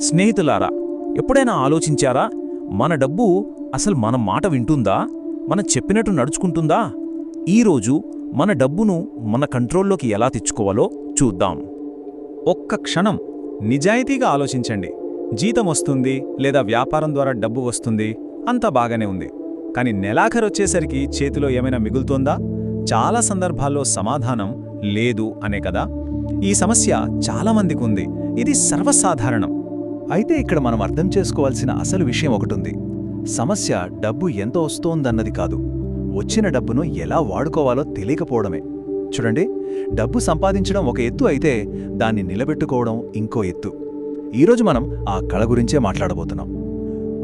స్నేహితులారా ఎప్పుడైనా ఆలోచించారా మన డబ్బు అసలు మన మాట వింటుందా? మనం చెప్పినట్టు నడుచుకుంటుందా? ఈరోజు మన డబ్బును మన కంట్రోల్లోకి ఎలా తెచ్చుకోవాలో చూద్దాం. ఒక్క క్షణం నిజాయితీగా ఆలోచించండి. జీతం వస్తుంది లేదా వ్యాపారం ద్వారా డబ్బు వస్తుంది అంతా బాగానే ఉంది. కానీ నెలాఖరొచ్చేసరికి చేతిలో ఏమైనా మిగులుతోందా? చాలా సందర్భాల్లో సమాధానం లేదు అనే కదా. ఈ సమస్య చాలామందికి ఉంది. ఇది సర్వసాధారణం. అయితే ఇక్కడ మనం అర్థం చేసుకోవాల్సిన అసలు విషయం ఒకటుంది. సమస్య డబ్బు ఎంత వస్తోందన్నది కాదు. వచ్చిన డబ్బును ఎలా వాడుకోవాలో తెలియకపోవడమే. చూడండి డబ్బు సంపాదించడం ఒక ఎత్తు అయితే దాన్ని నిలబెట్టుకోవడం ఇంకో ఎత్తు. ఈరోజు మనం ఆ కళ గురించే మాట్లాడబోతున్నాం.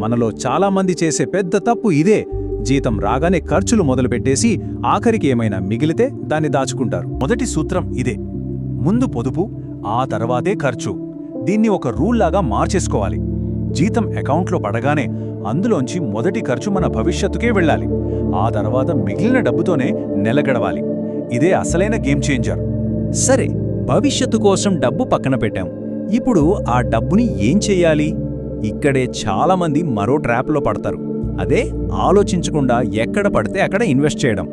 మనలో చాలామంది చేసే పెద్ద తప్పు ఇదే. జీతం రాగానే ఖర్చులు మొదలుపెట్టేసి ఆఖరికి ఏమైనా మిగిలితే దాన్ని దాచుకుంటారు. మొదటి సూత్రం ఇదే. ముందు పొదుపు ఆ తర్వాతే ఖర్చు. దీన్ని ఒక రూల్లాగా మార్చేసుకోవాలి. జీతం అకౌంట్లో పడగానే అందులోంచి మొదటి ఖర్చు మన భవిష్యత్తుకే వెళ్ళాలి. ఆ తర్వాత మిగిలిన డబ్బుతోనే నెలగడవాలి ఇదే అసలైన గేమ్ చేంజర్. సరే భవిష్యత్తు కోసం డబ్బు పక్కన పెట్టాం. ఇప్పుడు ఆ డబ్బుని ఏం చెయ్యాలి ఇక్కడే చాలామంది మరో ట్రాప్లో పడతారు. అదే ఆలోచించకుండా ఎక్కడ పడితే అక్కడ ఇన్వెస్ట్ చేయడం.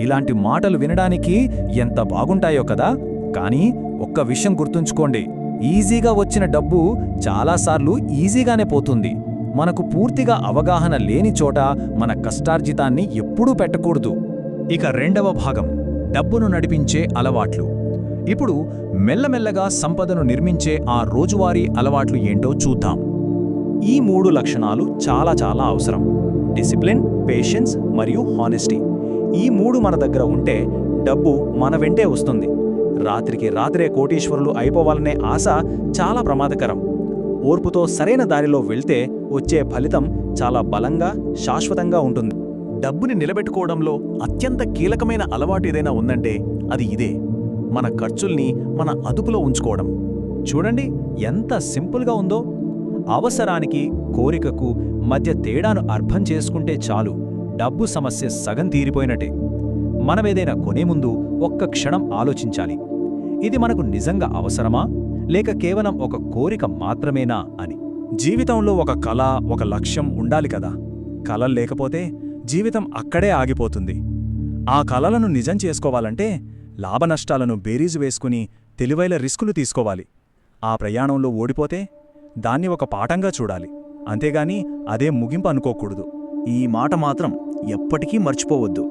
ఇలాంటి మాటలు వినడానికి ఎంత బాగుంటాయో కదా. కానీ ఒక్క విషయం గుర్తుంచుకోండి. ఈజీగా వచ్చిన డబ్బు చాలాసార్లు ఈజీగానే పోతుంది. మనకు పూర్తిగా అవగాహన లేని చోట మన కష్టార్జితాన్ని ఎప్పుడూ పెట్టకూడదు. ఇక రెండవ భాగం డబ్బును నడిపించే అలవాట్లు. ఇప్పుడు మెల్లమెల్లగా సంపదను నిర్మించే ఆ రోజువారీ అలవాట్లు ఏంటో చూద్దాం. ఈ మూడు లక్షణాలు చాలా చాలా అవసరం. డిసిప్లిన్ పేషెన్స్ మరియు హానెస్టీ. ఈ మూడు మన దగ్గర ఉంటే డబ్బు మన వెంటే వస్తుంది. రాత్రికి రాత్రే కోటీశ్వరులు అయిపోవాలనే ఆశ చాలా ప్రమాదకరం. ఓర్పుతో సరైన దారిలో వెళ్తే వచ్చే ఫలితం చాలా బలంగా శాశ్వతంగా ఉంటుంది. డబ్బుని నిలబెట్టుకోవడంలో అత్యంత కీలకమైన అలవాటు ఏదైనా ఉందంటే అది ఇదే. మన ఖర్చుల్ని మన అదుపులో ఉంచుకోవడం. చూడండి ఎంత సింపుల్గా ఉందో. అవసరానికి కోరికకు మధ్య తేడాను అర్థం చేసుకుంటే చాలు. డబ్బు సమస్య సగం తీరిపోయినట్టే. మనమేదైనా కొనే ముందు ఒక్క క్షణం ఆలోచించాలి. ఇది మనకు నిజంగా అవసరమా? లేక కేవలం ఒక కోరిక మాత్రమేనా అని. జీవితంలో ఒక కళ ఒక లక్ష్యం ఉండాలి కదా. కళ లేకపోతే జీవితం అక్కడే ఆగిపోతుంది. ఆ కళలను నిజం చేసుకోవాలంటే లాభనష్టాలను బేరీజు వేసుకుని తెలివైన రిస్కులు తీసుకోవాలి. ఆ ప్రయాణంలో ఓడిపోతే దాన్ని ఒక పాఠంగా చూడాలి. అంతేగాని అదే ముగింపు అనుకోకూడదు. ఈ మాట మాత్రం ఎప్పటికీ మర్చిపోవద్దు.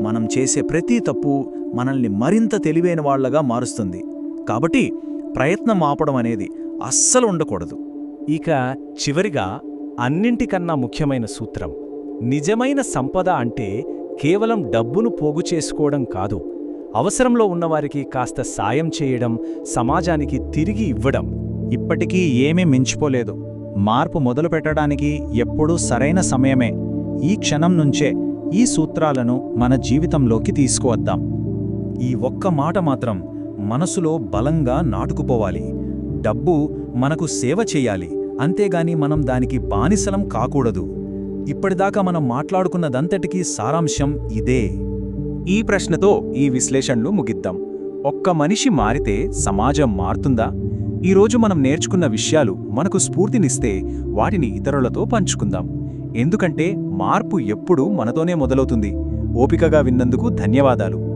మనం చేసే ప్రతి తప్పు మనల్ని మరింత తెలివైన వాళ్ళగా మారుస్తుంది. కాబట్టి ప్రయత్నం ఆపడం అనేది అస్సలు ఉండకూడదు. ఇక చివరిగా అన్నింటికన్నా ముఖ్యమైన సూత్రం నిజమైన సంపద అంటే కేవలం డబ్బును పోగు చేసుకోవడం కాదు. అవసరంలో ఉన్నవారికి కాస్త సాయం చేయడం సమాజానికి తిరిగి ఇవ్వడం. ఇప్పటికీ ఏమీ మించిపోలేదు. మార్పు మొదలుపెట్టడానికి ఎప్పుడూ సరైన సమయమే. ఈ క్షణం నుంచే ఈ సూత్రాలను మన జీవితంలోకి తీసుకువద్దాం. ఈ ఒక్క మాట మాత్రం మనసులో బలంగా నాటుకుపోవాలి. డబ్బు మనకు సేవ చెయ్యాలి అంతేగాని మనం దానికి బానిసలం కాకూడదు. ఇప్పటిదాకా మనం మాట్లాడుకున్నదంతటికీ సారాంశం ఇదే. ఈ ప్రశ్నతో ఈ విశ్లేషణలు ముగిద్దాం. ఒక్క మనిషి మారితే సమాజం మారుతుందా? ఈరోజు మనం నేర్చుకున్న విషయాలు మనకు స్ఫూర్తినిస్తే వాటిని ఇతరులతో పంచుకుందాం. ఎందుకంటే మార్పు ఎప్పుడూ మనతోనే మొదలవుతుంది. ఓపికగా విన్నందుకు ధన్యవాదాలు.